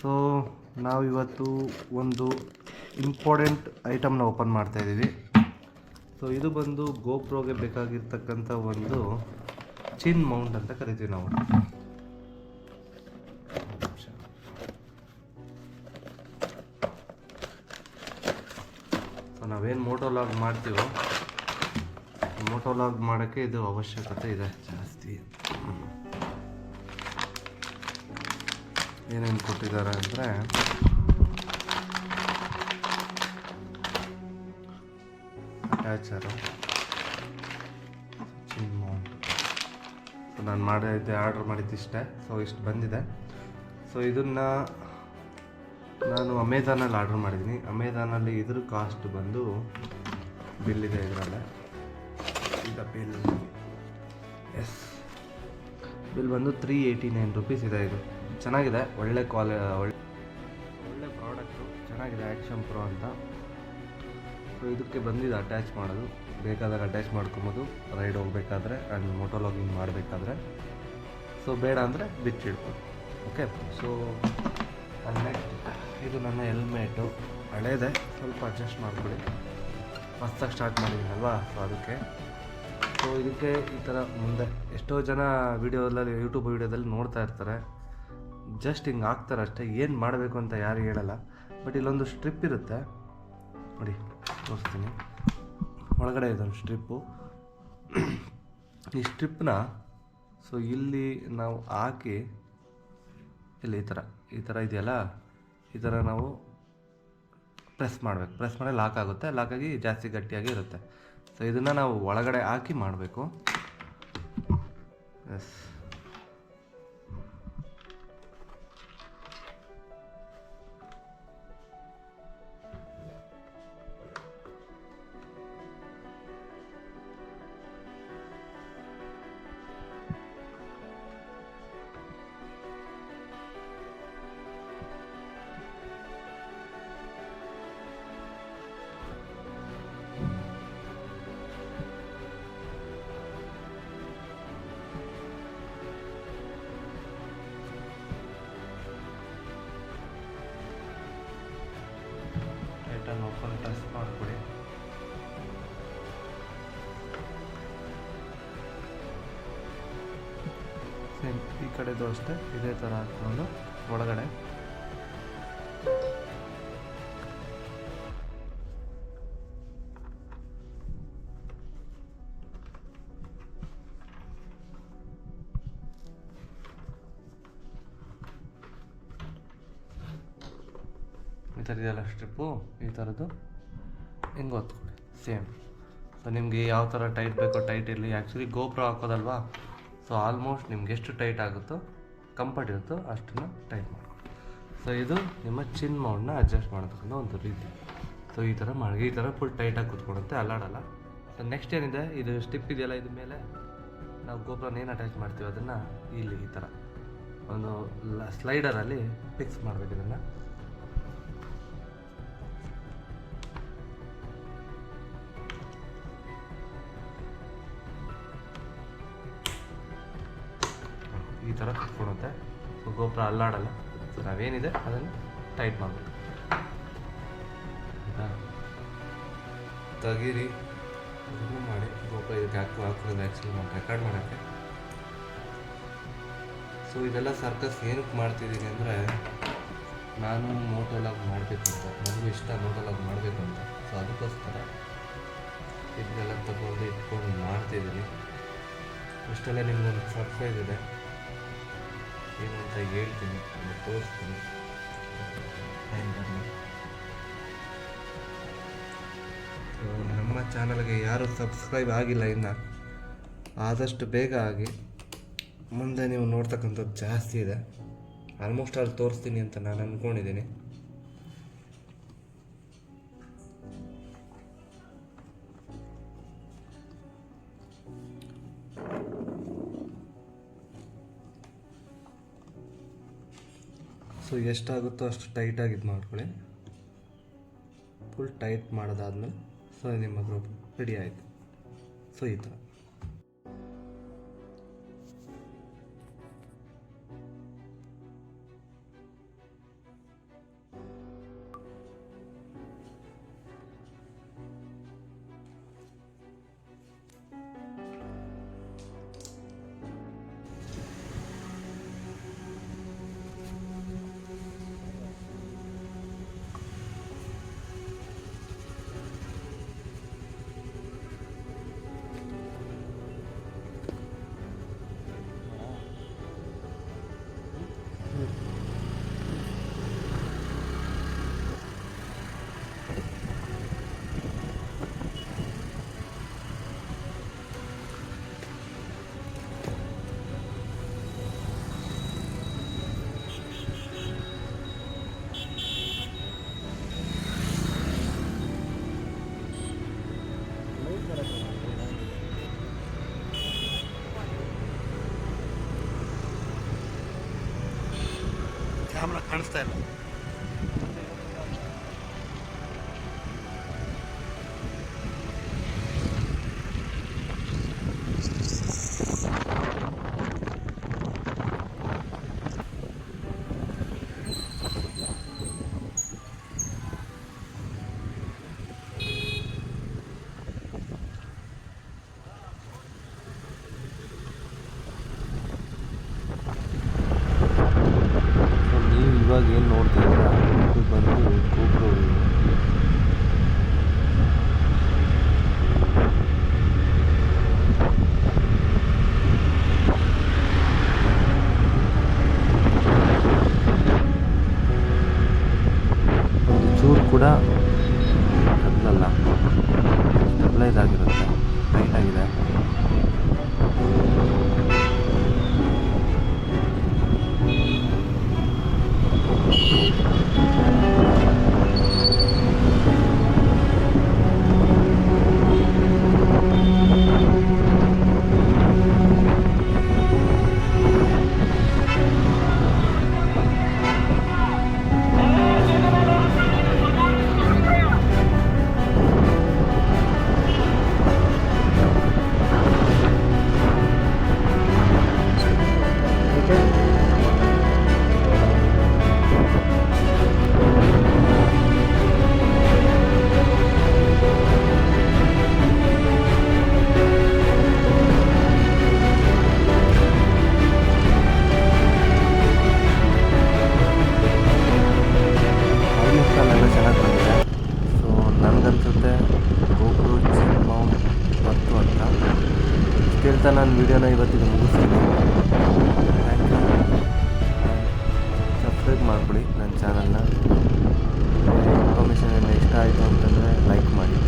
So ನಾವಿವತ್ತು ಒಂದು important ಐಟಮ್ನ open ಮಾಡ್ತಾ ಇದ್ದೀವಿ ಸೊ ಇದು ಬಂದು ಗೋಪ್ರೋಗೆ ಬೇಕಾಗಿರ್ತಕ್ಕಂಥ ಒಂದು ಚಿನ್ ಮೌಂಟ್ ಅಂತ ಕರಿತೀವಿ ನಾವು. ಸೊ ನಾವೇನು ಮೋಟೋಲಾಗ್ ಮಾಡ್ತೀವೋ ಮೋಟೋಲಾಗ್ ಮಾಡೋಕ್ಕೆ ಇದು ಅವಶ್ಯಕತೆ ಇದೆ. ಜಾಸ್ತಿ ಏನೇನು ಕೊಟ್ಟಿದ್ದಾರೆ ಅಂದರೆ ಅಟ್ಯಾಚರು ಸೊ ನಾನು ಮಾಡಿದ್ದೆ ಆರ್ಡ್ರ್ ಮಾಡಿದ್ದಿಷ್ಟೇ ಸೊ ಇಷ್ಟು ಬಂದಿದೆ. ಸೊ ಇದನ್ನು ನಾನು ಅಮೆಝಾನಲ್ಲಿ ಆರ್ಡ್ರ್ ಮಾಡಿದ್ದೀನಿ. ಅಮೆಝಾನಲ್ಲಿ ಇದ್ರ ಕಾಸ್ಟ್ ಬಂದು ಬಿಲ್ ಇದೆ ಇದರಲ್ಲೇ. ಈಗ ಬಿಲ್ ಎಸ್ ಬಿಲ್ ಬಂದು ತ್ರೀ ಏಯ್ಟಿ ನೈನ್ ರುಪೀಸ್ ಇದೆ ಇದು. ಚೆನ್ನಾಗಿದೆ. ಒಳ್ಳೆ ಕ್ವಾಲಿ ಒಳ್ಳೆ ಒಳ್ಳೆ ಪ್ರಾಡಕ್ಟು ಚೆನ್ನಾಗಿದೆ ಆ್ಯಕ್ಷನ್ ಪ್ರೋ ಅಂತ. ಸೊ ಇದಕ್ಕೆ ಬಂದಿದ್ದು ಅಟ್ಯಾಚ್ ಮಾಡೋದು. ಬೇಕಾದಾಗ ಅಟ್ಯಾಚ್ ಮಾಡ್ಕೊಬೋದು. ರೈಡ್ ಹೋಗ್ಬೇಕಾದ್ರೆ ಆ್ಯಂಡ್ ಮೋಟೋ ಲಾಗಿಂಗ್ ಮಾಡಬೇಕಾದ್ರೆ. ಸೊ ಬೇಡ ಅಂದರೆ ಬಿಚ್ಚಿಡ್ಬೋದು. ಓಕೆ ಸೊ ನೆಕ್ಸ್ಟ್ ಇದು ನನ್ನ ಹೆಲ್ಮೆಟು ಹಳೇದೆ. ಸ್ವಲ್ಪ ಅಡ್ಜಸ್ಟ್ ಮಾಡ್ಕೊಳ್ಳಿ. ಹೊಸ್ದಾಗಿ ಸ್ಟಾರ್ಟ್ ಮಾಡಿದ್ದೀನಲ್ವಾ? ಸೊ ಅದಕ್ಕೆ. ಸೊ ಇದಕ್ಕೆ ಈ ಥರ ಮುಂದೆ. ಎಷ್ಟೋ ಜನ ವೀಡಿಯೋದಲ್ಲಿ ಯೂಟ್ಯೂಬ್ ವೀಡಿಯೋದಲ್ಲಿ ನೋಡ್ತಾ ಇರ್ತಾರೆ. ಜಸ್ಟ್ ಹಿಂಗೆ ಹಾಕ್ತಾರೆ ಅಷ್ಟೇ, ಏನು ಮಾಡಬೇಕು ಅಂತ ಯಾರು ಹೇಳಲ್ಲ. ಬಟ್ ಇಲ್ಲೊಂದು ಸ್ಟ್ರಿಪ್ ಇರುತ್ತೆ. ನೋಡಿ, ತೋರಿಸ್ತೀನಿ. ಒಳಗಡೆ ಇದೊಂದು ಸ್ಟ್ರಿಪ್ಪು ಈ ಸ್ಟ್ರಿಪ್ನ ಸೊ ಇಲ್ಲಿ ನಾವು ಹಾಕಿ, ಇಲ್ಲಿ ಈ ಥರ ಈ ಥರ ಇದೆಯಲ್ಲ? ಈ ಥರ ನಾವು ಪ್ರೆಸ್ ಮಾಡಬೇಕು. ಪ್ರೆಸ್ ಮಾಡಿ ಲಾಕ್ ಆಗುತ್ತೆ. ಲಾಕ್ ಆಗಿ ಜಾಸ್ತಿ ಗಟ್ಟಿಯಾಗಿ ಇರುತ್ತೆ. ಸೊ ಇದನ್ನು ನಾವು ಒಳಗಡೆ ಹಾಕಿ ಮಾಡಬೇಕು. ಎಸ್ ಟೈಟನ್ ಓಪನ್ ಪ್ರೆಸ್ ಮಾಡಿಕೊಡಿ. ಸೇಮ್ ಈ ಕಡೆದು ಅಷ್ಟೇ ಇದೇ ಥರ ಹಾಕ್ಕೊಂಡು ಒಳಗಡೆ. ಈ ಥರ ಇದೆಯಲ್ಲ ಸ್ಟ್ರಿಪ್ಪು, ಈ ಥರದ್ದು ಹಿಂಗೆ ಹೊತ್ಕೊಳ್ಳಿ ಸೇಮ್. ಸೊ ನಿಮಗೆ ಯಾವ ಥರ ಟೈಟ್ ಬೇಕೋ ಟೈಟ್ ಇರಲಿ. ಆ್ಯಕ್ಚುಲಿ ಗೋಪ್ರೋ ಹಾಕೋದಲ್ವಾ? ಸೊ ಆಲ್ಮೋಸ್ಟ್ ನಿಮ್ಗೆ ಎಷ್ಟು ಟೈಟ್ ಆಗುತ್ತೋ ಕಂಫರ್ಟ್ ಇರುತ್ತೋ ಅಷ್ಟನ್ನು ಟೈಟ್ ಮಾಡಿ ಸೊ ಇದು ನಿಮ್ಮ ಚಿನ್ ಮೌಂಡ್ನ ಅಡ್ಜಸ್ಟ್ ಮಾಡತಕ್ಕಂಥ ಒಂದು ರೀತಿ. ಸೊ ಈ ಥರ ಮಾಡಿ, ಈ ಥರ ಫುಲ್ ಟೈಟಾಗಿ ಕೂತ್ಕೊಡುತ್ತೆ ಅಲ್ಲಾಡಲ್ಲ. ಸೊ ನೆಕ್ಸ್ಟ್ ಏನಿದೆ? ಇದು ಸ್ಟಿಪ್ ಇದೆಯಲ್ಲ ಇದ್ರ ಮೇಲೆ? ನಾವು ಗೋಪ್ರನ ಏನು ಅಟ್ಯಾಚ್ ಮಾಡ್ತೀವಿ? ಅದನ್ನು ಇಲ್ಲಿ ಈ ಥರ. ಒಂದು ಸ್ಲೈಡರಲ್ಲಿ ಫಿಕ್ಸ್ ಮಾಡಬೇಕು ಇದನ್ನು. ಥರ ಕುತ್ಕೊಳುತ್ತೆ ಸೊ ಗೋಪುರ ಅಲ್ಲಾಡಲ್ಲ. ಸೊ ನಾವೇನಿದೆ, ಅದನ್ನು ಟೈಟ್ ಮಾಡಬೇಕು. ತೆಗೀರಿ. ಇದನ್ನು ಮಾಡಿ ಗೋಪುರ ಇದಕ್ಕೆ ಹಾಕಿ ಹಾಕೋದು ಆ್ಯಕ್ಚುಲಿ ನಾನು ರೆಕಾರ್ಡ್ ಮಾಡೋಕ್ಕೆ. ಸೊ ಇದೆಲ್ಲ ಸರ್ಕಸ್ ಏನಕ್ಕೆ ಮಾಡ್ತಿದ್ದೀನಿ ಅಂದರೆ ನಾನು ಮೋಟೋಲಾಗ್ ಮಾಡಬೇಕು ಅಂತ. ನನಗೂ ಇಷ್ಟ ಮೋಟೋಲಾಗ್ ಮಾಡಬೇಕು ಅಂತ. ಸೊ ಅದಕ್ಕೋಸ್ಕರ ಇದನ್ನೆಲ್ಲ ತಗೊಂಡು ಇಟ್ಕೊಂಡು ಮಾಡ್ತಿದ್ದೀನಿ. ಇಷ್ಟೆಲ್ಲ ನಿಮ್ಗೊಂದು ಸರ್ಪ್ರೈಸ್ ಇದೆ. ಏನು ಅಂತ ಹೇಳ್ತೀನಿ ಅಲ್ಲಿ ತೋರಿಸ್ತೀನಿ. ನಮ್ಮ ಚಾನಲ್ಗೆ ಯಾರು ಸಬ್ಸ್ಕ್ರೈಬ್ ಆಗಿಲ್ಲ ಇನ್ನು ಆದಷ್ಟು ಬೇಗ ಆಗಿ ಮುಂದೆ ನೀವು ನೋಡ್ತಕ್ಕಂಥದ್ದು ಜಾಸ್ತಿ ಇದೆ. ಆಲ್ಮೋಸ್ಟ್ ಅಲ್ಲಿ ತೋರಿಸ್ತೀನಿ ಅಂತ ನಾನು ಅಂದ್ಕೊಂಡಿದ್ದೀನಿ ಸೊ ಎಷ್ಟಾಗುತ್ತೋ ಅಷ್ಟು ಟೈಟಾಗಿ ಇದು ಮಾಡ್ಕೊಳ್ಳಿ. ಫುಲ್ ಟೈಟ್ ಮಾಡೋದಾದ್ಮೇಲೆ ಸೊ ನಿಮ್ಮ ಗ್ರೂಪ್ ರೆಡಿ ಆಯಿತು. ಸೊ ಈ ಥರ ಕ್ಯಾಮ್ರಾ ಕಾಣಿಸ್ತಾ ಇಲ್ಲ. ಏನು ಇದು ಬಂದು ಗೋಪುರ ಒಂದು ಚೂರು ಕೂಡ ಕದಲಲ್ಲ ಸ್ಟೆಬ್ಲೈಸ್ ಆಗಿರುತ್ತೆ ಟೈಟ್ ಆಗಿದೆ. ಚೆನ್ನಾಗನ್ಸುತ್ತೆ ಗೋಕುಲ್ ಜಿಮ್ ಮೌಂಟ್ ಮತ್ತು ಅಂತ. ಕೇಳ್ತಾ ನಾನು ವೀಡಿಯೋನ ಇವತ್ತಿಗೆ ಮುಗಿಸ್ತೀನಿ. ಥ್ಯಾಂಕ್ ಯು ಸಬ್ಸ್ಕ್ರೈಬ್ ಮಾಡಿಬಿಡಿ ನನ್ನ ಚಾನಲ್ನ ಇನ್ಫಾರ್ಮೇಷನ್ ಏನು ಇಷ್ಟ ಆಯಿತು ಅಂತಂದರೆ ಲೈಕ್ ಮಾಡಿ.